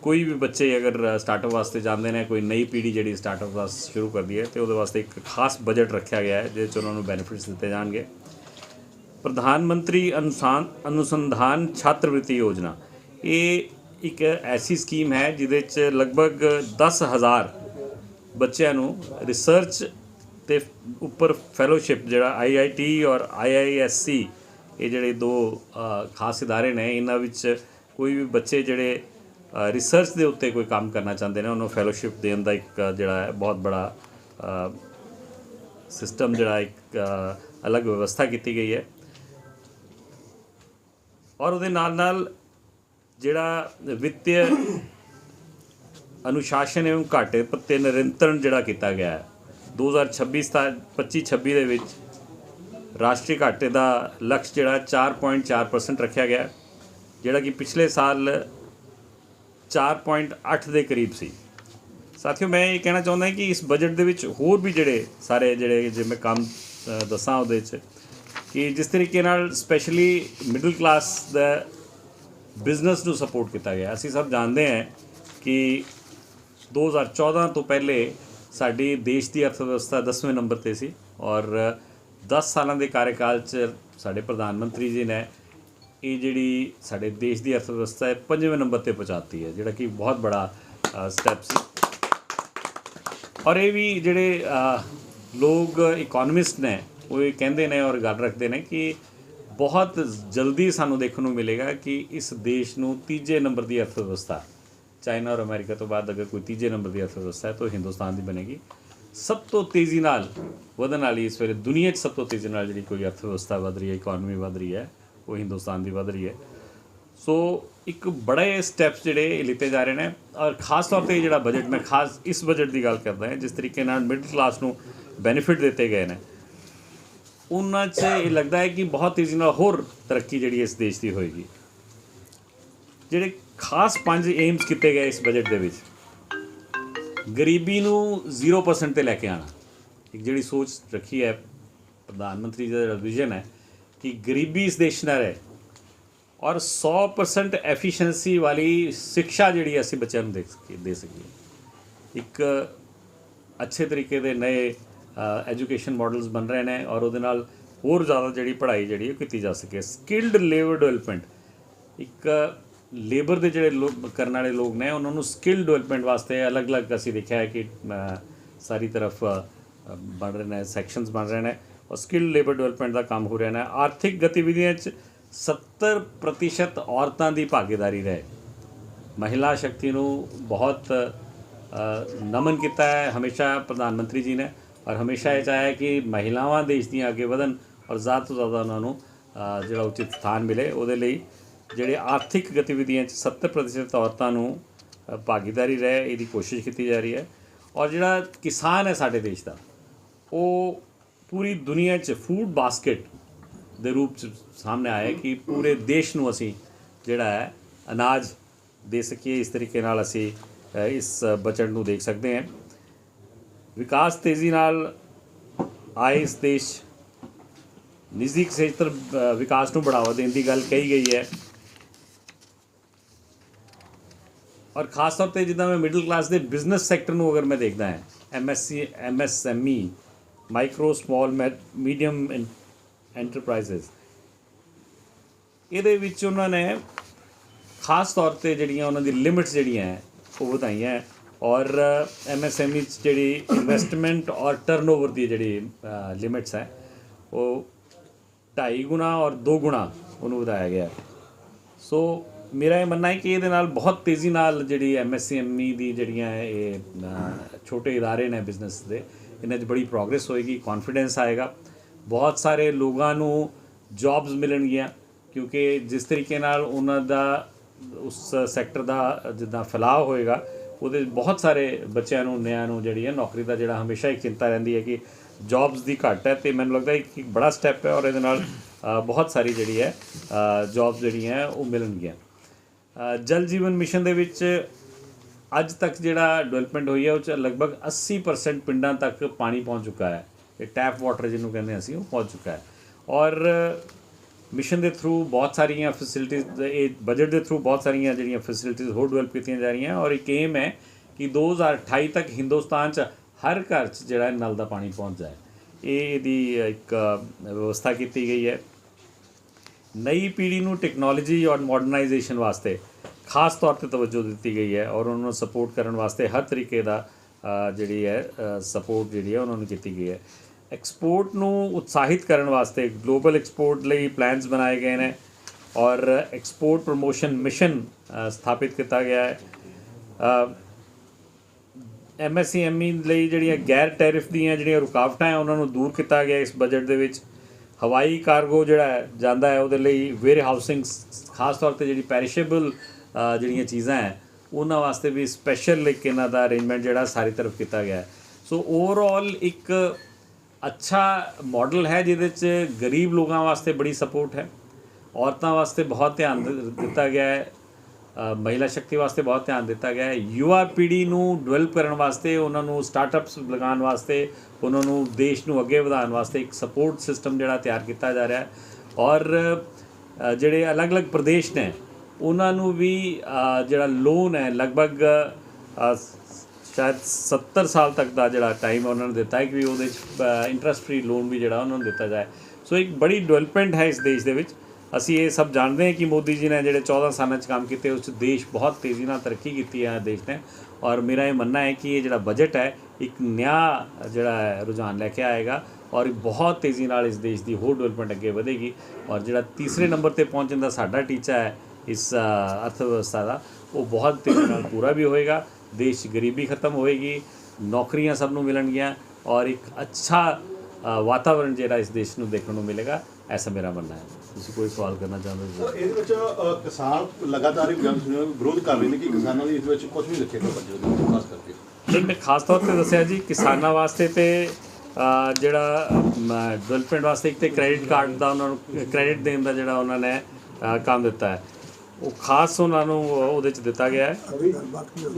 ਕੋਈ ਵੀ ਬੱਚੇ ਅਗਰ ਸਟਾਰਟਅਪ ਵਾਸਤੇ ਜਾਂਦੇ ਨੇ, ਕੋਈ ਨਈ ਪੀੜ੍ਹੀ ਜਿਹੜੀ ਸਟਾਰਟਅਪ ਵਾਸਤੇ ਸ਼ੁਰੂ ਕਰਦੀ ਹੈ, ਤੇ ਉਹਦੇ ਵਾਸਤੇ ਇੱਕ ਖਾਸ ਬਜਟ ਰੱਖਿਆ ਗਿਆ ਹੈ, ਜਿਹਦੇ 'ਚ ਉਹਨਾਂ ਨੂੰ ਬੈਨੀਫਿਟਸ ਦਿੱਤੇ ਜਾਣਗੇ। ਪ੍ਰਧਾਨ ਮੰਤਰੀ ਅਨੁਸਾਨ ਅਨੁਸੰਧਾਨ ਛਾਤਰਵ੍ਰਿਤੀ ਯੋਜਨਾ। ਇਹ ਇੱਕ ਐਸੀ ਸਕੀਮ ਹੈ ਜਿਹਦੇ 'ਚ ਲਗਭਗ 10000 ਬੱਚਿਆਂ ਨੂੰ ਰਿਸਰਚ ਤੇ ਉੱਪਰ ਫੈਲੋਸ਼ਿਪ ਜਿਹੜਾ ਆਈਆਈਟੀ ਔਰ ਆਈਆਈਐਸਸੀ ਇਹ ਜਿਹੜੇ ਦੋ ਖਾਸ ਇਦਾਰੇ ਨੇ, ਇਹਨਾਂ ਵਿੱਚ ਕੋਈ ਵੀ ਬੱਚੇ ਜਿਹੜੇ ਰਿਸਰਚ ਦੇ ਉੱਤੇ ਕੋਈ ਕੰਮ ਕਰਨਾ ਚਾਹੁੰਦੇ ਨੇ, ਉਹਨੂੰ ਫੈਲੋਸ਼ਿਪ ਦੇਣ ਦਾ ਇੱਕ ਜਿਹੜਾ ਹੈ, ਬਹੁਤ ਬੜਾ ਸਿਸਟਮ ਜਿਹੜਾ ਇੱਕ ਅਲੱਗ ਵਿਵਸਥਾ ਕੀਤੀ ਗਈ ਹੈ। ਔਰ ਉਹਦੇ ਨਾਲ ਨਾਲ ਜਿਹੜਾ ਵਿੱਤੀ ਅਨੁਸ਼ਾਸਨ ਐਵੰ ਘਾਟੇ ਪੱਤੇ ਨਿਰੰਤਰਣ ਜਿਹੜਾ ਕੀਤਾ ਗਿਆ ਹੈ। 2026 ਸਤਾ 25 26 ਦੇ ਵਿੱਚ ਰਾਸ਼ਟਰੀ ਘਾਟੇ ਦਾ ਲਕਸ਼ ਜਿਹੜਾ 4.4% ਰੱਖਿਆ ਗਿਆ ਜਿਹੜਾ ਕਿ ਪਿਛਲੇ ਸਾਲ 4.8 ਦੇ ਕਰੀਬ ਸੀ। ਸਾਥੀਓ, ਮੈਂ ਇਹ ਕਹਿਣਾ ਚਾਹੁੰਦਾ ਕਿ ਇਸ ਬਜਟ ਦੇ ਵਿੱਚ ਹੋਰ ਵੀ ਜਿਹੜੇ ਸਾਰੇ ਜਿਹੜੇ ਜੇ ਮੈਂ ਕੰਮ ਦੱਸਾਂ ਉਹਦੇ ਵਿੱਚ ਕਿ ਜਿਸ ਤਰੀਕੇ ਨਾਲ ਸਪੈਸ਼ਲੀ ਮਿਡਲ ਕਲਾਸ ਦਾ ਬਿਜ਼ਨਸ ਨੂੰ ਸਪੋਰਟ ਕੀਤਾ ਗਿਆ। ਅਸੀਂ ਸਭ ਜਾਣਦੇ ਹਾਂ ਕਿ 2014 ਤੋਂ ਪਹਿਲੇ ਸਾਡੀ ਦੇਸ਼ ਦੀ ਅਰਥ ਵਿਵਸਥਾ 10ਵੇਂ ਨੰਬਰ ਤੇ ਸੀ ਔਰ 10 ਸਾਲਾਂ ਦੇ ਕਾਰਜਕਾਲ 'ਚ ਸਾਡੇ ਪ੍ਰਧਾਨ ਮੰਤਰੀ ਜੀ ਨੇ ਇਹ ਜਿਹੜੀ ਸਾਡੇ ਦੇਸ਼ ਦੀ ਅਰਥ ਵਿਵਸਥਾ ਹੈ, ਪੰਜਵੇਂ ਨੰਬਰ ਤੇ ਪਹੁੰਚਾਤੀ ਹੈ, ਜਿਹੜਾ ਕਿ ਬਹੁਤ ਬੜਾ ਸਟੈਪ ਸੀ। ਔਰ ਇਹ ਵੀ ਜਿਹੜੇ ਲੋਕ ਇਕਨੋਮਿਸਟ ਨੇ, ਉਹ ਇਹ ਕਹਿੰਦੇ ਨੇ ਔਰ ਗੱਲ ਰੱਖਦੇ ਨੇ ਕਿ ਬਹੁਤ ਜਲਦੀ ਸਾਨੂੰ ਦੇਖਣ ਨੂੰ ਮਿਲੇਗਾ ਕਿ ਇਸ ਦੇਸ਼ ਨੂੰ ਤੀਜੇ ਨੰਬਰ ਦੀ ਅਰਥ ਵਿਵਸਥਾ ਚਾਈਨਾ ਔਰ ਅਮਰੀਕਾ ਤੋਂ ਬਾਅਦ ਅਗਰ ਕੋਈ ਤੀਜੇ ਨੰਬਰ ਦੀ ਅਰਥ ਵਿਵਸਥਾ ਹੈ ਤਾਂ ਉਹ ਹਿੰਦੁਸਤਾਨ ਦੀ ਬਣੇਗੀ। ਸਭ ਤੋਂ ਤੇਜ਼ੀ ਨਾਲ ਵਧਣ ਵਾਲੀ ਇਸ ਵੇਲੇ ਦੁਨੀਆ 'ਚ ਸਭ ਤੋਂ ਤੇਜ਼ੀ ਨਾਲ ਜਿਹੜੀ ਕੋਈ ਅਰਥ ਵਿਵਸਥਾ ਵਧ ਰਹੀ ਹੈ ਇਕਨੋਮੀ ਵਧ ਰਹੀ ਹੈ, ਉਹ ਹਿੰਦੁਸਤਾਨ ਦੀ ਵਧ ਰਹੀ ਹੈ। ਸੋ ਇੱਕ ਬੜੇ ਸਟੈਪਸ ਜਿਹੜੇ ਇਹ ਲਿੱਤੇ ਜਾ ਰਹੇ ਨੇ ਔਰ ਖਾਸ ਤੌਰ ਤੇ ਜਿਹੜਾ ਬਜਟ ਮੈਂ ਖਾਸ ਇਸ ਬਜਟ ਦੀ ਗੱਲ ਕਰਦਾ ਹਾਂ, ਜਿਸ ਤਰੀਕੇ ਨਾਲ ਮਿਡਲ ਕਲਾਸ ਨੂੰ ਬੈਨੀਫਿਟ ਦਿੱਤੇ ਗਏ ਨੇ। ਉਹਨਾਂ 'ਚ ਇਹ ਲੱਗਦਾ ਹੈ ਕਿ ਬਹੁਤ ਤੇਜ਼ੀ ਨਾਲ ਹੋਰ ਤਰੱਕੀ ਜਿਹੜੀ ਇਸ ਦੇਸ਼ ਦੀ ਹੋਏਗੀ। ਜਿਹੜੇ ਖਾਸ ਪੰਜ ਏਮਸ ਕੀਤੇ ਗਏ ਇਸ ਬਜਟ ਦੇ ਵਿੱਚ। ਗਰੀਬੀ ਨੂੰ 0% ਤੇ ਲੈ ਕੇ ਆਣਾ ਇੱਕ ਜਿਹੜੀ ਸੋਚ ਰੱਖੀ ਹੈ, ਪ੍ਰਧਾਨ ਮੰਤਰੀ ਜੀ ਦਾ ਵਿਜ਼ਨ ਹੈ ਕਿ ਗਰੀਬੀ ਇਸ ਦੇਸ਼ ਨਾਲ ਰਹੇ ਔਰ 100% ਐਫੀਸ਼ੀਐਂਸੀ ਵਾਲੀ ਸਿੱਖਿਆ ਜਿਹੜੀ ਅਸੀਂ ਬੱਚਿਆਂ ਨੂੰ ਦੇ ਸਕੀਏ ਦੇ ਸਕੀਏ। ਇੱਕ ਅੱਛੇ ਤਰੀਕੇ ਦੇ ਨਏ ਐਜੂਕੇਸ਼ਨ ਮਾਡਲਸ ਬਣ ਰਹੇ ਨੇ ਔਰ ਉਹਦੇ ਨਾਲ ਹੋਰ ਜ਼ਿਆਦਾ ਜਿਹੜੀ ਪੜ੍ਹਾਈ ਜਿਹੜੀ ਉਹ ਕੀਤੀ ਜਾ ਸਕੇ ਸਕਿਲਡ ਲੇਬਰ ਡਿਵੈਲਪਮੈਂਟ ਇੱਕ ਲੇਬਰ ਦੇ ਜਿਹੜੇ ਲੋਕ, ਕਰਨ ਵਾਲੇ ਲੋਕ ਨੇ, ਉਹਨਾਂ ਨੂੰ ਸਕਿੱਲ ਡਿਵੈਲਪਮੈਂਟ ਵਾਸਤੇ ਅਲੱਗ-ਅਲੱਗ ਅਸੀਂ ਦੇਖਿਆ ਹੈ ਕਿ ਸਾਰੀ ਤਰਫ ਬਣ ਰਹੇ ਨੇ ਸੈਕਸ਼ਨਸ ਬਣ ਰਹੇ ਨੇ ਔਰ ਸਕਿਲ ਲੇਬਰ ਡਿਵੈਲਪਮੈਂਟ ਦਾ ਕੰਮ ਹੋ ਰਿਹਾ ਨੇ। ਆਰਥਿਕ ਗਤੀਵਿਧੀਆਂ 'ਚ 70% ਔਰਤਾਂ ਦੀ ਭਾਗੀਦਾਰੀ ਰਹੇ। ਮਹਿਲਾ ਸ਼ਕਤੀ ਨੂੰ ਬਹੁਤ ਨਮਨ ਕੀਤਾ ਹੈ। ਹਮੇਸ਼ਾ ਪ੍ਰਧਾਨ ਮੰਤਰੀ ਜੀ ਨੇ ਔਰ ਹਮੇਸ਼ਾ ਇਹ ਚਾਹਿਆ ਕਿ ਮਹਿਲਾਵਾਂ ਦੇਸ਼ ਦੀਆਂ ਅੱਗੇ ਵਧਣ ਔਰ ਜ਼ਿਆਦਾ ਤੋਂ ਜ਼ਿਆਦਾ ਉਹਨਾਂ ਨੂੰ ਜਿਹੜਾ ਉਚਿਤ ਸਥਾਨ ਮਿਲੇ। ਉਹਦੇ ਲਈ ਜਿਹੜੇ ਆਰਥਿਕ ਗਤੀਵਿਧੀਆਂ 'ਚ 70% ਔਰਤਾਂ ਨੂੰ ਭਾਗੀਦਾਰੀ ਰਹੇ ਇਹਦੀ ਕੋਸ਼ਿਸ਼ ਕੀਤੀ ਜਾ ਰਹੀ ਹੈ। ਔਰ ਜਿਹੜਾ ਕਿਸਾਨ ਹੈ ਸਾਡੇ ਦੇਸ਼ ਦਾ, ਉਹ ਪੂਰੀ ਦੁਨੀਆ 'ਚ ਫੂਡ ਬਾਸਕਟ ਦੇ ਰੂਪ 'ਚ ਸਾਹਮਣੇ ਆਇਆ ਕਿ ਪੂਰੇ ਦੇਸ਼ ਨੂੰ ਅਸੀਂ ਜਿਹੜਾ ਹੈ ਅਨਾਜ ਦੇ ਸਕੀਏ। ਇਸ ਤਰੀਕੇ ਨਾਲ ਅਸੀਂ ਇਸ ਬਜਟ ਨੂੰ ਦੇਖ ਸਕਦੇ ਹਾਂ। ਵਿਕਾਸ ਤੇਜ਼ੀ ਨਾਲ ਆਏ ਇਸ ਦੇਸ਼ ਨਿੱਜੀ ਖੇਤਰ ਵਿਕਾਸ ਨੂੰ ਬੜਾਵਾ ਦੇਣ ਦੀ ਗੱਲ ਕਹੀ ਗਈ ਹੈ। ਔਰ ਖਾਸ ਤੌਰ ਤੇ ਜਿੱਦਾਂ ਮੈਂ ਮਿਡਲ ਕਲਾਸ ਦੇ ਬਿਜ਼ਨਸ ਸੈਕਟਰ ਨੂੰ ਅਗਰ ਮੈਂ ਦੇਖਦਾ ਹਾਂ MSC MSME micro small medium enterprises ਇਹਦੇ ਵਿੱਚ ਉਹਨਾਂ ਨੇ ਖਾਸ ਤੌਰ ਤੇ ਜਿਹੜੀਆਂ ਉਹਨਾਂ ਦੀ ਲਿਮਿਟਸ ਜਿਹੜੀਆਂ ਹੈ, ਉਹ ਵਧਾਈਆਂ ਹੈ। ਔਰ ਐਮਐਸਐਮਈ ਚ ਜਿਹੜੀ ਇਨਵੈਸਟਮੈਂਟ ਔਰ ਟਰਨਓਵਰ ਦੀ ਜਿਹੜੀ ਲਿਮਿਟਸ ਹੈ, ਉਹ ਢਾਈ ਗੁਣਾ ਔਰ 2 ਗੁਣਾ ਉਹਨੂੰ ਵਧਾਇਆ ਗਿਆ। ਸੋ ਮੇਰਾ ਇਹ ਮੰਨਣਾ ਹੈ ਕਿ ਇਹਦੇ ਨਾਲ ਬਹੁਤ ਤੇਜ਼ੀ ਨਾਲ ਜਿਹੜੀ ਐਮਐਸਐਮਈ ਦੀ ਜਿਹੜੀਆਂ ਇਹ ਛੋਟੇ ਇਦਾਰੇ ਨੇ ਬਿਜ਼ਨਸ ਦੇ, ਇਹਨਾਂ 'ਚ ਬੜੀ ਪ੍ਰੋਗਰੈਸ ਹੋਏਗੀ ਕੌਨਫੀਡੈਂਸ ਆਏਗਾ। ਬਹੁਤ ਸਾਰੇ ਲੋਕਾਂ ਨੂੰ ਜੌਬਸ ਮਿਲਣਗੀਆਂ, ਕਿਉਂਕਿ ਜਿਸ ਤਰੀਕੇ ਨਾਲ ਉਹਨਾਂ ਦਾ, ਉਸ ਸੈਕਟਰ ਦਾ ਜਿੱਦਾਂ ਫੈਲਾਅ ਹੋਏਗਾ ਉਹਦੇ ਵਿੱਚ ਬਹੁਤ ਸਾਰੇ ਬੱਚਿਆਂ ਨੂੰ, ਨਿਆਂ ਨੂੰ ਜਿਹੜੀ ਹੈ ਨੌਕਰੀ ਦਾ ਜਿਹੜਾ ਹਮੇਸ਼ਾ ਇੱਕ ਚਿੰਤਾ ਰਹਿੰਦੀ ਹੈ ਕਿ ਜੌਬਸ ਦੀ ਘੱਟ ਹੈ ਤੇ ਮੈਨੂੰ ਲੱਗਦਾ ਇੱਕ ਇੱਕ ਬੜਾ ਸਟੈਪ ਹੈ ਔਰ ਇਹਦੇ ਨਾਲ ਬਹੁਤ ਸਾਰੀ ਜਿਹੜੀ ਹੈ ਜੌਬਸ ਜਿਹੜੀਆਂ ਉਹ ਮਿਲਣਗੀਆਂ। ਜਲ ਜੀਵਨ ਮਿਸ਼ਨ ਦੇ ਵਿੱਚ ਅੱਜ ਤੱਕ ਜਿਹੜਾ ਡਿਵੈਲਪਮੈਂਟ ਹੋਈ ਹੈ ਉਹ ਚ ਲਗਭਗ 80% ਪਿੰਡਾਂ ਤੱਕ ਪਾਣੀ ਪਹੁੰਚ ਚੁੱਕਾ ਹੈ। ਇਹ ਟੈਪ ਵਾਟਰ ਜਿਹਨੂੰ ਕਹਿੰਦੇ ਹਾਂ ਅਸੀਂ, ਉਹ ਪਹੁੰਚ ਚੁੱਕਾ ਹੈ। ਔਰ ਮਿਸ਼ਨ ਦੇ ਥਰੂ ਬਹੁਤ ਸਾਰੀਆਂ ਫੈਸਿਲਿਟੀਜ਼ ਇਹ ਬਜਟ ਦੇ ਥਰੂ ਬਹੁਤ ਸਾਰੀਆਂ ਜਿਹੜੀਆਂ ਫੈਸਿਲਿਟੀਜ਼ ਹੋਰ ਡਿਵੈਲਪ ਕੀਤੀਆਂ ਜਾ ਰਹੀਆਂ ਔਰ ਇੱਕ ਏਮ ਹੈ ਕਿ 2028 ਤੱਕ ਹਿੰਦੁਸਤਾਨ 'ਚ ਹਰ ਘਰ 'ਚ ਜਿਹੜਾ ਨਲ ਦਾ ਪਾਣੀ ਪਹੁੰਚ ਜਾਏ। ਇਹ ਇਹਦੀ ਇੱਕ ਵਿਵਸਥਾ ਕੀਤੀ ਗਈ ਹੈ। ਨਈ ਪੀੜ੍ਹੀ ਨੂੰ ਟੈਕਨੋਲੋਜੀ ਔਰ ਮਾਡਰਨਾਈਜੇਸ਼ਨ ਵਾਸਤੇ ਖਾਸ ਤੌਰ ਤੇ ਤਵੱਜੋ ਦਿੱਤੀ ਗਈ ਹੈ ਔਰ ਉਹਨਾਂ ਨੂੰ ਸਪੋਰਟ ਕਰਨ ਵਾਸਤੇ ਹਰ ਤਰੀਕੇ ਦਾ ਜਿਹੜੀ ਹੈ ਸਪੋਰਟ ਜਿਹੜੀ ਹੈ ਉਹਨਾਂ ਨੂੰ ਕੀਤੀ ਗਈ ਹੈ। ਐਕਸਪੋਰਟ ਨੂੰ ਉਤਸ਼ਾਹਿਤ ਕਰਨ ਵਾਸਤੇ ਗਲੋਬਲ ਐਕਸਪੋਰਟ ਲਈ ਪਲਾਨਸ ਬਣਾਏ ਗਏ ਨੇ ਔਰ ਐਕਸਪੋਰਟ ਪ੍ਰੋਮੋਸ਼ਨ ਮਿਸ਼ਨ ਸਥਾਪਿਤ ਕੀਤਾ ਗਿਆ ਹੈ। ਅ, ਐਮਐਸਸੀਐਮਈ E ਲਈ ਜਿਹੜੀਆਂ ਗੈਰ ਟੈਰਿਫ ਦੀਆਂ ਜਿਹੜੀਆਂ ਰੁਕਾਵਟਾਂ ਹੈ ਉਹਨਾਂ ਨੂੰ ਦੂਰ ਕੀਤਾ ਗਿਆ ਇਸ ਬਜਟ ਦੇ ਵਿੱਚ। ਹਵਾਈ ਕਾਰਗੋ ਜਿਹੜਾ ਜਾਂਦਾ ਹੈ ਉਹਦੇ ਲਈ ਵੇਅਰ ਹਾਊਸਿੰਗ ਖਾਸ ਤੌਰ ਤੇ ਜਿਹੜੀ ਪੈਰਿਸ਼ੇਬਲ ਜਿਹੜੀਆਂ ਚੀਜ਼ਾਂ ਹੈ ਉਹਨਾਂ ਵਾਸਤੇ ਵੀ ਸਪੈਸ਼ਲ ਇੱਕ ਇਹਨਾਂ ਦਾ ਅਰੇਂਜਮੈਂਟ ਜਿਹੜਾ ਸਾਰੀ ਤਰਫ ਕੀਤਾ ਗਿਆ ਹੈ। ਸੋ ਓਵਰਆਲ ਇੱਕ ਅੱਛਾ ਮਾਡਲ ਹੈ ਜਿਹਦੇ 'ਚ ਗਰੀਬ ਲੋਕਾਂ ਵਾਸਤੇ ਬੜੀ ਸਪੋਰਟ ਹੈ। ਔਰਤਾਂ ਵਾਸਤੇ ਬਹੁਤ ਧਿਆਨ ਦਿੱਤਾ ਗਿਆ ਹੈ। ਮਹਿਲਾ ਸ਼ਕਤੀ ਵਾਸਤੇ ਬਹੁਤ ਧਿਆਨ ਦਿੱਤਾ ਗਿਆ ਹੈ। ਯੁਵਾ ਪੀੜ੍ਹੀ ਨੂੰ ਡਿਵੈਲਪ ਕਰਨ ਵਾਸਤੇ, ਉਹਨਾਂ ਨੂੰ ਸਟਾਰਟਅਪਸ ਲਗਾਉਣ ਵਾਸਤੇ, ਉਹਨਾਂ ਨੂੰ ਦੇਸ਼ ਨੂੰ ਅੱਗੇ ਵਧਾਉਣ ਵਾਸਤੇ ਇੱਕ ਸਪੋਰਟ ਸਿਸਟਮ ਜਿਹੜਾ ਤਿਆਰ ਕੀਤਾ ਜਾ ਰਿਹਾ ਹੈ। ਔਰ ਜਿਹੜੇ ਅਲੱਗ-ਅਲੱਗ ਪ੍ਰਦੇਸ਼ ਨੇ, ਉਹਨਾਂ ਨੂੰ ਵੀ ਜਿਹੜਾ ਲੋਨ ਹੈ, ਲਗਭਗ ਸ਼ਾਇਦ 70 ਸਾਲ ਤੱਕ ਦਾ ਜਿਹੜਾ ਟਾਈਮ ਉਹਨਾਂ ਨੂੰ ਦਿੱਤਾ ਹੈ ਕਿ ਵੀ ਉਹਦੇ ਚ ਇੰਟਰਸਟ ਫ੍ਰੀ ਲੋਨ ਵੀ ਜਿਹੜਾ ਉਹਨਾਂ ਨੂੰ ਦਿੱਤਾ ਜਾਏ। ਸੋ ਇੱਕ ਬੜੀ ਡਿਵੈਲਪਮੈਂਟ ਹੈ ਇਸ ਦੇਸ਼ ਦੇ ਵਿੱਚ। ਅਸੀਂ ਇਹ ਸਭ ਜਾਣਦੇ ਹਾਂ ਕਿ ਮੋਦੀ ਜੀ ਨੇ ਜਿਹੜੇ 14 ਸਾਲਾਂ 'ਚ ਕੰਮ ਕੀਤੇ, ਉਸ 'ਚ ਦੇਸ਼ ਬਹੁਤ ਤੇਜ਼ੀ ਨਾਲ ਤਰੱਕੀ ਕੀਤੀ ਹੈ ਦੇਸ਼ ਨੇ। ਔਰ ਮੇਰਾ ਇਹ ਮੰਨਣਾ ਹੈ ਕਿ ਇਹ ਜਿਹੜਾ ਬਜਟ ਹੈ, ਇੱਕ ਨਿਆ ਜਿਹੜਾ ਹੈ, ਰੁਝਾਨ ਲੈ ਕੇ ਆਏਗਾ ਔਰ ਬਹੁਤ ਤੇਜ਼ੀ ਨਾਲ ਇਸ ਦੇਸ਼ ਦੀ ਹੋਰ ਡਿਵੈਲਪਮੈਂਟ ਅੱਗੇ ਵਧੇਗੀ। ਔਰ ਜਿਹੜਾ ਤੀਸਰੇ ਨੰਬਰ ਤੇ ਪਹੁੰਚਣ ਦਾ ਸਾਡਾ ਟੀਚਾ ਹੈ ਇਸ ਅਰਥ ਵਿਵਸਥਾ ਦਾ, ਉਹ ਬਹੁਤ ਤੇਜ਼ੀ ਨਾਲ ਪੂਰਾ ਵੀ ਹੋਏਗਾ। ਦੇਸ਼ ਗਰੀਬੀ ਖਤਮ ਹੋਏਗੀ ਨੌਕਰੀਆਂ ਸਭ ਨੂੰ ਮਿਲਣਗੀਆਂ ਔਰ ਇੱਕ ਅੱਛਾ ਵਾਤਾਵਰਣ ਜਿਹੜਾ ਇਸ ਦੇਸ਼ ਨੂੰ ਦੇਖਣ ਨੂੰ ਮਿਲੇਗਾ ਐਸਾ ਮੇਰਾ ਮੰਨਣਾ ਹੈ। ਤੁਸੀਂ ਕੋਈ ਸਵਾਲ ਕਰਨਾ ਚਾਹੁੰਦੇ ਹੋ ਸਰ ਇਹਦੇ ਵਿੱਚ ਕਿਸਾਨ ਲਗਾਤਾਰ ਸੁਣਿਆ ਵਿਰੋਧ ਕਰ ਰਹੇ ਨੇ ਕਿ ਕਿਸਾਨਾਂ ਦੀ ਇਸ ਵਿੱਚ ਕੁਝ ਵੀ ਬਜਟ ਦੇ ਖਾਸ ਕਰਕੇ। ਨਹੀਂ ਮੈਂ ਖਾਸ ਤੌਰ ਤੇ ਦੱਸਿਆ ਜੀ ਕਿਸਾਨਾਂ ਵਾਸਤੇ ਤੇ ਜਿਹੜਾ ਡਿਵੈਲਪਮੈਂਟ ਵਾਸਤੇ ਇੱਕ ਤੇ ਕ੍ਰੈਡਿਟ ਕਾਰਡ ਦਾ ਉਹਨਾਂ ਨੂੰ ਕ੍ਰੈਡਿਟ ਦੇਣ ਦਾ ਜਿਹੜਾ ਉਹਨਾਂ ਨੇ ਕੰਮ ਦਿੱਤਾ ਹੈ। ਉਹ ਖਾਸ ਉਹਨਾਂ ਨੂੰ ਉਹਦੇ ਚ ਦਿੱਤਾ ਗਿਆ ਹੈ।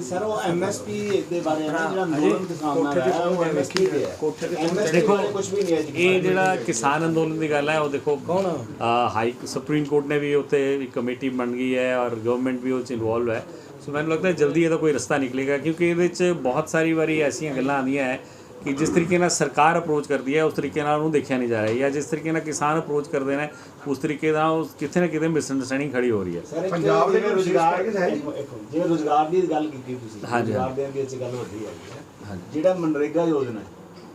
ਸਰ ਉਹ ਐਮਐਸਪੀ ਦੇ ਬਾਰੇ ਜਿਹੜਾ ਅੰਦੋਲਨ ਕਿਸਾਨ ਨਾਲ ਹੈ ਉਹ ਐਮਐਸਪੀ ਹੈ। ਕੋਠੇ ਤੇ MSP ਦੇਖੋ, ਕੁਝ ਵੀ ਨਹੀਂ ਹੈ ਜੀ। ਇਹ ਜਿਹੜਾ ਕਿਸਾਨ ਅੰਦੋਲਨ ਦੀ ਗੱਲ ਹੈ ਉਹ ਦੇਖੋ ਅ, ਹਾਈ ਸੁਪਰੀਮ ਕੋਰਟ ਨੇ ਵੀ ਉੱਤੇ ਇੱਕ ਕਮੇਟੀ ਬਣ ਗਈ ਹੈ ਔਰ ਗਵਰਨਮੈਂਟ ਵੀ ਉਹ ਚ ਇਨਵੋਲਵ ਹੈ। ਸੋ ਮੈਨੂੰ ਲੱਗਦਾ ਹੈ ਜਲਦੀ ਇਹਦਾ ਕੋਈ ਰਸਤਾ ਨਿਕਲੇਗਾ ਕਿਉਂਕਿ ਇਹਦੇ ਚ ਬਹੁਤ ਸਾਰੀ ਵਾਰੀ ਐਸੀਆਂ ਗੱਲਾਂ ਆਉਂਦੀਆਂ ਹੈ ਕਿ ਜਿਸ ਤਰੀਕੇ ਨਾਲ ਸਰਕਾਰ ਅਪਰੋਚ ਕਰਦੀ ਹੈ ਉਸ ਤਰੀਕੇ ਨਾਲ ਉਹਨੂੰ ਦੇਖਿਆ ਨਹੀਂ ਜਾ ਰਿਹਾ। ਜਾਂ ਜਿਸ ਤਰੀਕੇ ਨਾਲ ਕਿਸਾਨ ਅਪਰੋਚ ਕਰਦੇ ਨੇ ਉਸ ਤਰੀਕੇ ਨਾਲ ਉਹ ਕਿਤੇ ਨਾ ਕਿਤੇ ਮਿਸਅੰਡਰਸਟੈਂਡਿੰਗ ਖੜੀ ਹੋ ਰਹੀ ਹੈ। ਪੰਜਾਬ ਦੇ ਰੋਜ਼ਗਾਰ ਜਿਵੇਂ ਰੋਜ਼ਗਾਰ ਦੀ ਗੱਲ ਕੀਤੀ ਤੁਸੀਂ ਹਾਂਜੀ, ਰੋਜ਼ਗਾਰ ਦੇ ਵਿੱਚ ਗੱਲ ਵੱਡੀ ਹੈਗੀ ਹੈ ਹਾਂਜੀ। ਜਿਹੜਾ ਮਨਰੇਗਾ ਯੋਜਨਾ ਹੈ,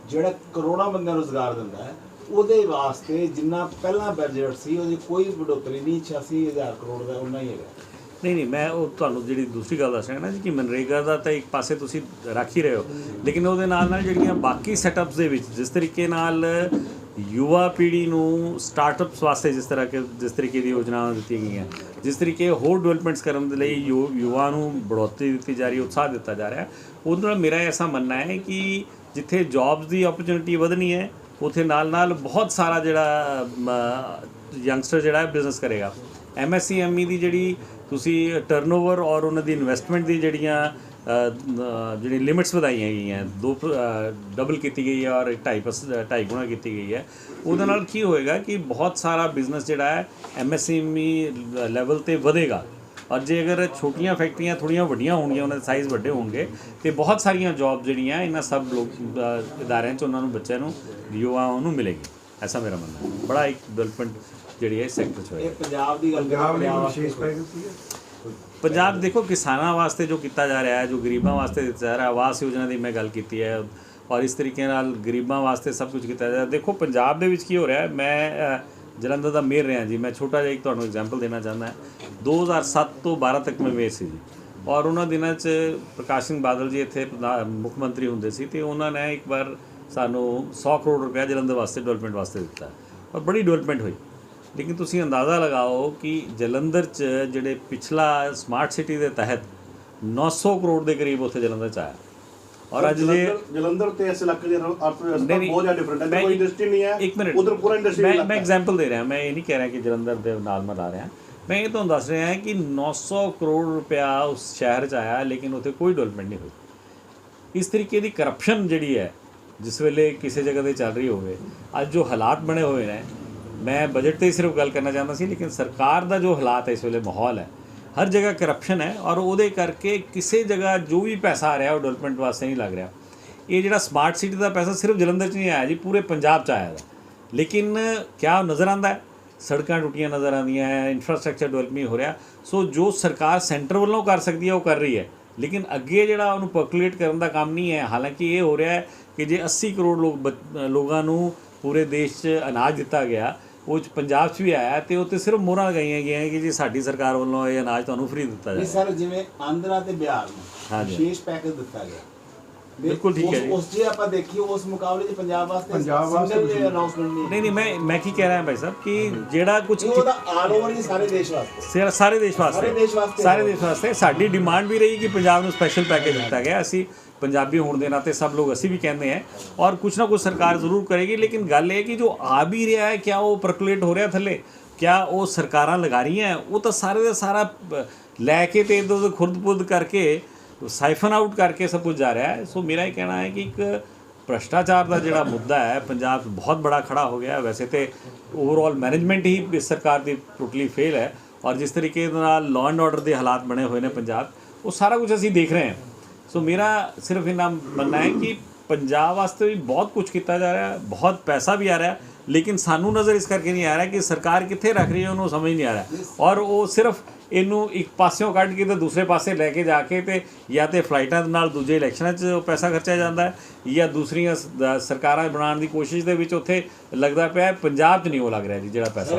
ਜਿਹੜਾ ਕਰੋੜਾਂ ਬੰਦਿਆਂ ਨੂੰ ਰੋਜ਼ਗਾਰ ਦਿੰਦਾ ਹੈ ਉਹਦੇ ਵਾਸਤੇ ਜਿੰਨਾ ਪਹਿਲਾਂ ਬਜਟ ਸੀ ਉਹਦੀ ਕੋਈ ਵਧੋਤਰੀ ਨਹੀਂ 86000 ਕਰੋੜ ਦਾ ਉਹਨਾਂ ਹੀ ਹੈਗਾ। ਨਹੀਂ ਨਹੀਂ, ਮੈਂ ਉਹ ਤੁਹਾਨੂੰ ਜਿਹੜੀ ਦੂਸਰੀ ਗੱਲ ਦੱਸ ਰਿਹਾ ਨਾ ਜੀ ਕਿ ਮਨਰੇਗਾ ਦਾ ਤਾਂ ਇੱਕ ਪਾਸੇ ਤੁਸੀਂ ਰੱਖ ਹੀ ਰਹੇ ਹੋ। ਲੇਕਿਨ ਉਹਦੇ ਨਾਲ ਨਾਲ ਜਿਹੜੀਆਂ ਬਾਕੀ ਸੈਟਅਪਸ ਦੇ ਵਿੱਚ, ਜਿਸ ਤਰੀਕੇ ਨਾਲ ਯੁਵਾ ਪੀੜ੍ਹੀ ਨੂੰ ਸਟਾਰਟਅਪਸ ਵਾਸਤੇ ਜਿਸ ਤਰ੍ਹਾਂ ਕਿ, ਜਿਸ ਤਰੀਕੇ ਦੀ ਯੋਜਨਾਵਾਂ ਦਿੱਤੀਆਂ ਗਈਆਂ, ਜਿਸ ਤਰੀਕੇ ਹੋਰ ਡਿਵੈਲਪਮੈਂਟਸ ਕਰਨ ਦੇ ਲਈ ਯੁ- ਯੁਵਾ ਨੂੰ ਬੜੋਤਰੀ ਦਿੱਤੀ ਜਾ ਰਹੀ, ਉਤਸ਼ਾਹ ਦਿੱਤਾ ਜਾ ਰਿਹਾ, ਉਹਦੇ ਨਾਲ ਮੇਰਾ ਐਸਾ ਮੰਨਣਾ ਹੈ ਕਿ ਜਿੱਥੇ ਜੌਬਸ ਦੀ ਓਪਰਚੁਨਿਟੀ ਵਧਣੀ ਹੈ, ਉਥੇ ਨਾਲ ਨਾਲ ਬਹੁਤ ਸਾਰਾ ਜਿਹੜਾ ਯੰਗਸਟਰ ਜਿਹੜਾ ਹੈ ਬਿਜ਼ਨਸ ਕਰੇਗਾ। ਐਮਐਸਸੀਐਮਈ ਦੀ ਜਿਹੜੀ ਤੁਸੀਂ ਟਰਨਓਵਰ ਔਰ ਉਹਨਾਂ ਦੀ ਇਨਵੈਸਟਮੈਂਟ ਦੀ ਜਿਹੜੀਆਂ ਜਿਹੜੀ ਲਿਮਿਟਸ ਵਧਾਈਆਂ ਗਈਆਂ, ਦੋ ਡਬਲ ਕੀਤੀ ਗਈ ਹੈ ਔਰ 2.5 ਢਾਈ ਗੁਣਾ ਕੀਤੀ ਗਈ ਹੈ। ਉਹਦੇ ਨਾਲ ਕੀ ਹੋਏਗਾ ਕਿ ਬਹੁਤ ਸਾਰਾ ਬਿਜ਼ਨਸ ਜਿਹੜਾ ਹੈ ਐਮਐਸਐਮਈ ਲੈਵਲ ਤੇ ਵਧੇਗਾ। ਔਰ ਜੇ ਅਗਰ ਛੋਟੀਆਂ ਫੈਕਟਰੀਆਂ ਥੋੜੀਆਂ ਵੱਡੀਆਂ ਹੋਣਗੀਆਂ, ਉਹਨਾਂ ਦੇ ਸਾਈਜ਼ ਵੱਡੇ ਹੋਣਗੇ, ਤੇ ਬਹੁਤ ਸਾਰੀਆਂ ਜੌਬ ਜਿਹੜੀਆਂ ਇਹਨਾਂ ਸਭ ਲੋਕ ਇਦਾਰਿਆਂ 'ਚ ਉਹਨਾਂ ਨੂੰ ਬੱਚਿਆਂ ਨੂੰ ਯੁਵਾ ਨੂੰ ਮਿਲੇਗੀ। ਐਸਾ ਮੇਰਾ ਮੰਨਣਾ ਹੈ। ਬੜਾ ਇੱਕ ਡਿਵੈਲਪਮੈਂਟ ਜਿਹੜੀ ਹੈ ਸੈਕਟਰ 'ਚ ਹੋਏਗਾ ਇਹ ਪੰਜਾਬ ਦੀ ਗੱਲ ਪੰਜਾਬ ਲਈ ਵਿਸ਼ੇਸ਼ ਪੈਕੇਜ ਪੰਜਾਬ ਦੇਖੋ ਕਿਸਾਨਾਂ ਵਾਸਤੇ ਜੋ ਕੀਤਾ ਜਾ ਰਿਹਾ ਹੈ ਜੋ ਗਰੀਬਾਂ ਵਾਸਤੇ ਦਿੱਤਾ ਜਾ ਰਿਹਾ ਆਵਾਸ ਯੋਜਨਾ ਦੀ ਮੈਂ ਗੱਲ ਕੀਤੀ ਹੈ। ਔਰ ਇਸ ਤਰੀਕੇ ਨਾਲ ਗਰੀਬਾਂ ਵਾਸਤੇ ਸਭ ਕੁਝ ਕੀਤਾ ਜਾ ਰਿਹਾ। ਦੇਖੋ ਪੰਜਾਬ ਦੇ ਵਿੱਚ ਕੀ ਹੋ ਰਿਹਾ ਹੈ? ਮੈਂ ਜਲੰਧਰ ਦਾ ਮੇਅਰ ਰਿਹਾ ਜੀ। ਮੈਂ ਛੋਟਾ ਜਿਹਾ ਇੱਕ ਤੁਹਾਨੂੰ ਐਗਜ਼ਾਮਪਲ ਦੇਣਾ ਚਾਹੁੰਦਾ ਹਾਂ। 2007 ਤੋਂ 12 ਤੱਕ ਮੈਂ ਮੇਅਰ ਸੀ ਜੀ। ਔਰ ਉਹਨਾਂ ਦਿਨਾਂ 'ਚ ਪ੍ਰਕਾਸ਼ ਸਿੰਘ ਬਾਦਲ ਜੀ ਇੱਥੇ ਮੁੱਖ ਮੰਤਰੀ ਹੁੰਦੇ ਸੀ ਤੇ ਉਹਨਾਂ ਨੇ ਇੱਕ ਵਾਰ ਸਾਨੂੰ 100 ਕਰੋੜ ਰੁਪਏ ਜਲੰਧਰ ਵਾਸਤੇ ਡਿਵੈਲਪਮੈਂਟ ਵਾਸਤੇ ਦਿੱਤਾ। ਔਰ ਬੜੀ ਡਿਵੈਲਪਮੈਂਟ ਹੋਈ। ਲੇਕਿਨ ਤੁਸੀਂ ਅੰਦਾਜ਼ਾ ਲਗਾਓ ਕਿ ਜਲੰਧਰ 'ਚ ਜਿਹੜੇ ਪਿਛਲਾ ਸਮਾਰਟ ਸਿਟੀ ਦੇ ਤਹਿਤ 900 ਕਰੋੜ ਦੇ ਕਰੀਬ ਉੱਥੇ ਜਲੰਧਰ 'ਚ ਆਇਆ। ਔਰ ਅੱਜ ਜੇ ਜਲੰਧਰ- ਤੇ ਇਸ ਇਲਾਕੇ ਦੇ ਅਰਥ ਵਿਵਸਥਾ ਨਹੀਂ, ਨਹੀਂ, ਬਹੁਤ ਜ਼ਿਆਦਾ ਡਿਫਰੈਂਟ ਹੈ। ਕੋਈ ਇੰਡਸਟਰੀ ਨਹੀਂ ਹੈ। ਉਧਰ ਪੂਰਾ ਇੰਡਸਟਰੀ ਮੈਂ ਮੈਂ ਐਗਜ਼ਾਮਪਲ ਦੇ ਰਿਹਾ। ਮੈਂ ਇਹ ਨਹੀਂ ਕਹਿ ਰਿਹਾ ਕਿ ਜਲੰਧਰ ਦੇ ਨਾਲ ਮਿਲਾ ਰਿਹਾ। ਮੈਂ ਇਹ ਤੁਹਾਨੂੰ ਦੱਸ ਰਿਹਾ ਕਿ 900 ਕਰੋੜ ਰੁਪਇਆ ਉਸ ਸ਼ਹਿਰ 'ਚ ਆਇਆ ਲੇਕਿਨ ਉੱਥੇ ਕੋਈ ਡਿਵੈਲਪਮੈਂਟ ਨਹੀਂ ਹੋਈ। ਇਸ ਤਰੀਕੇ ਦੀ ਕਰਪਸ਼ਨ ਜਿਹੜੀ ਹੈ ਜਿਸ ਵੇਲੇ ਕਿਸੇ ਜਗ੍ਹਾ ਤੇ ਚੱਲ ਰਹੀ ਹੋਵੇ ਅੱਜ ਜੋ ਹਾਲਾਤ ਬਣੇ ਹੋਏ ਨੇ ਮੈਂ ਬਜਟ ਤੇ ਹੀ ਸਿਰਫ ਗੱਲ ਕਰਨਾ ਚਾਹੁੰਦਾ ਸੀ, ਲੇਕਿਨ ਸਰਕਾਰ ਦਾ ਜੋ ਹਾਲਾਤ ਹੈ ਇਸ ਵੇਲੇ ਮਾਹੌਲ ਹੈ, ਹਰ ਜਗ੍ਹਾ ਕਰਪਸ਼ਨ ਹੈ ਔਰ ਉਹਦੇ ਕਰਕੇ ਕਿਸੇ ਜਗ੍ਹਾ ਜੋ ਵੀ ਪੈਸਾ ਆ ਰਿਹਾ ਉਹ ਡਿਵੈਲਪਮੈਂਟ ਵਾਸਤੇ ਨਹੀਂ ਲੱਗ ਰਿਹਾ। ਇਹ ਜਿਹੜਾ ਸਮਾਰਟ ਸਿਟੀ ਦਾ ਪੈਸਾ ਸਿਰਫ ਜਲੰਧਰ 'ਚ ਨਹੀਂ ਆਇਆ ਜੀ, ਪੂਰੇ ਪੰਜਾਬ 'ਚ ਆਇਆ ਹੈ ਲੇਕਿਨ ਕਿਆ ਨਜ਼ਰ ਆਂਦਾ ਹੈ? ਸੜਕਾਂ ਟੁੱਟੀਆਂ ਨਜ਼ਰ ਆਉਂਦੀਆਂ ਹੈ ਇਨਫਰਾਸਟ੍ਰਕਚਰ ਡਿਵੈਲਪ ਨਹੀਂ ਹੋ ਰਿਹਾ। ਸੋ ਜੋ ਸਰਕਾਰ ਸੈਂਟਰ ਵੱਲੋਂ ਕਰ ਸਕਦੀ ਹੈ, ਉਹ ਕਰ ਰਹੀ ਹੈ। ਲੇਕਿਨ ਅੱਗੇ ਜਿਹੜਾ ਉਹਨੂੰ ਪਰਕੂਲੇਟ ਕਰਨ ਦਾ ਕੰਮ ਨਹੀਂ ਹੈ, ਹਾਲਾਂਕਿ ਇਹ ਹੋ ਰਿਹਾ ਹੈ ਕਿ ਜੇ 80 ਕਰੋੜ ਲੋਕ ਬੱਚ- ਲੋਕਾਂ ਨੂੰ ਪੂਰੇ ਦੇਸ਼ 'ਚ ਅਨਾਜ ਦਿੱਤਾ ਗਿਆ ਉਹ 'ਚ ਪੰਜਾਬ 'ਚ ਵੀ ਆਇਆ ਤੇ ਉੱਤੇ ਸਿਰਫ ਮੋਹਰਾਂ ਲਗਾਈਆਂ ਗਈਆਂ ਕਿ ਜੀ ਸਾਡੀ ਸਰਕਾਰ ਵੱਲੋਂ ਇਹ ਅਨਾਜ ਤੁਹਾਨੂੰ ਫ੍ਰੀ ਦਿੱਤਾ ਇਹ ਜਾਏ ਸਰ ਜਿਵੇਂ ਆਂਧਰਾ ਤੇ ਬਿਹਾਰ ਨੂੰ ਹਾਂਜੀ। ਵਿਸ਼ੇਸ਼ ਪੈਕੇਜ ਦਿੱਤਾ ਗਿਆ। ਤੇ ਬਿਲਕੁਲ ਠੀਕ ਹੈ ਉਸ- ਜੀ। ਉਸ ਜੇ ਆਪਾਂ ਦੇਖੀਏ ਉਸ ਮੁਕਾਬਲੇ 'ਚ ਪੰਜਾਬ ਵਾਸਤੇ ਪੰਜਾਬ ਵਾਸਤੇ single announcement ਨਹੀਂ ਨਹੀਂ ਨਹੀਂ ਮੈਂ ਮੈਂ ਕੀ ਕਹਿ ਰਿਹਾ ਭਾਈ ਸਾਹਿਬ ਕਿ ਜਿਹੜਾ ਕੁਝ ਇਹ ਉਹਦਾ ਆਲ ਓਵਰ ਹੀ ਸਾਰੇ ਦੇਸ਼ ਵਾਸਤੇ। ਸਿਰ- ਸਾਰੇ ਦੇਸ਼ ਵਾਸਤੇ। ਸਾਰੇ ਦੇਸ਼ ਵਾਸਤੇ। ਸਾਰੇ ਦੇਸ਼ ਵਾਸਤੇ। ਸਾਡੀ ਡਿਮਾਂਡ ਵੀ ਰਹੀ ਕਿ ਪੰਜਾਬ ਨੂੰ ਸਪੈਸ਼ਲ ਪੈਕੇਜ ਦਿੱਤਾ ਗਿਆ। ਅਸੀਂ ਪੰਜਾਬੀ ਹੋਣ ਦੇ ਨਾਤੇ ਸਭ ਲੋਕ ਅਸੀਂ ਵੀ ਕਹਿੰਦੇ ਹੈ ਔਰ ਕੁਛ ਨਾ ਕੁਛ ਸਰਕਾਰ ਜ਼ਰੂਰ ਕਰੇਗੀ, ਲੇਕਿਨ ਗੱਲ ਇਹ ਕਿ ਜੋ ਆ ਵੀ ਰਿਹਾ ਹੈ, ਕਿਆ ਉਹ ਪ੍ਰਕੂਲੇਟ ਹੋ ਰਿਹਾ ਥੱਲੇ, ਕਿਆ ਉਹ ਸਰਕਾਰਾਂ ਲਗਾ ਰਹੀਆਂ ਉਹ ਤਾਂ ਸਾਰੇ ਦਾ ਸਾਰਾ ਲੈ ਕੇ ਤੇ ਇਧਰ ਉਧਰ ਖੁਰਦ-ਪੁਰਦ ਕਰਕੇ ਸਾਈਫਨ ਆਊਟ ਕਰਕੇ ਸਭ ਕੁਝ ਜਾ ਰਿਹਾ ਹੈ। ਸੋ ਮੇਰਾ ਇਹ ਕਹਿਣਾ ਹੈ ਕਿ ਇੱਕ ਭ੍ਰਸ਼ਟਾਚਾਰ ਦਾ ਜਿਹੜਾ ਮੁੱਦਾ ਹੈ, ਪੰਜਾਬ ਬਹੁਤ ਬੜਾ ਖੜਾ ਹੋ ਗਿਆ ਵੈਸੇ ਤੇ ਓਵਰਆਲ ਮੈਨੇਜਮੈਂਟ ਹੀ ਇਸ ਸਰਕਾਰ ਦੀ ਟੋਟਲੀ ਫੇਲ ਹੈ ਔਰ ਜਿਸ ਤਰੀਕੇ ਦੇ ਨਾਲ ਲਾਅ ਐਂਡ ਆਰਡਰ ਦੇ ਹਾਲਾਤ ਬਣੇ ਹੋਏ ਨੇ ਪੰਜਾਬ, ਉਹ ਸਾਰਾ ਕੁਝ ਅਸੀਂ ਦੇਖ ਰਹੇ ਹਾਂ। ਸੋ ਮੇਰਾ ਸਿਰਫ ਇਹਨਾਂ ਮੰਨਣਾ ਹੈ ਕਿ ਪੰਜਾਬ ਵਾਸਤੇ ਵੀ ਬਹੁਤ ਕੁਝ ਕੀਤਾ ਜਾ ਰਿਹਾ ਹੈ ਬਹੁਤ ਪੈਸਾ ਵੀ ਆ ਰਿਹਾ ਹੈ, ਲੇਕਿਨ ਸਾਨੂੰ ਨਜ਼ਰ ਇਸ ਕਰਕੇ ਨਹੀਂ ਆ ਰਿਹਾ ਕਿ ਸਰਕਾਰ ਕਿੱਥੇ ਰੱਖ ਰਹੀ ਹੈ ਉਹਨੂੰ ਸਮਝ ਨਹੀਂ ਆ ਰਿਹਾ ਔਰ ਉਹ ਸਿਰਫ ਇਹਨੂੰ ਇੱਕ ਪਾਸਿਓਂ ਕੱਢ ਕੇ ਤੇ ਦੂਸਰੇ ਪਾਸੇ ਲੈ ਕੇ ਜਾ ਕੇ ਤੇ ਜਾਂ ਤੇ ਫਲਾਈਟਾਂ ਦੇ ਨਾਲ ਦੂਜੇ ਇਲੈਕਸ਼ਨਾਂ 'ਚ ਪੈਸਾ ਖਰਚਿਆ ਜਾਂਦਾ ਹੈ ਜਾਂ ਦੂਸਰੀਆਂ ਸ- ਸਰਕਾਰਾਂ ਬਣਾਉਣ ਦੀ ਕੋਸ਼ਿਸ਼ ਦੇ ਵਿੱਚ ਉੱਥੇ ਲੱਗਦਾ ਪਿਆ ਪੰਜਾਬ 'ਚ ਨਹੀਂ ਉਹ ਲੱਗ ਰਿਹਾ ਜੀ ਜਿਹੜਾ ਪੈਸਾ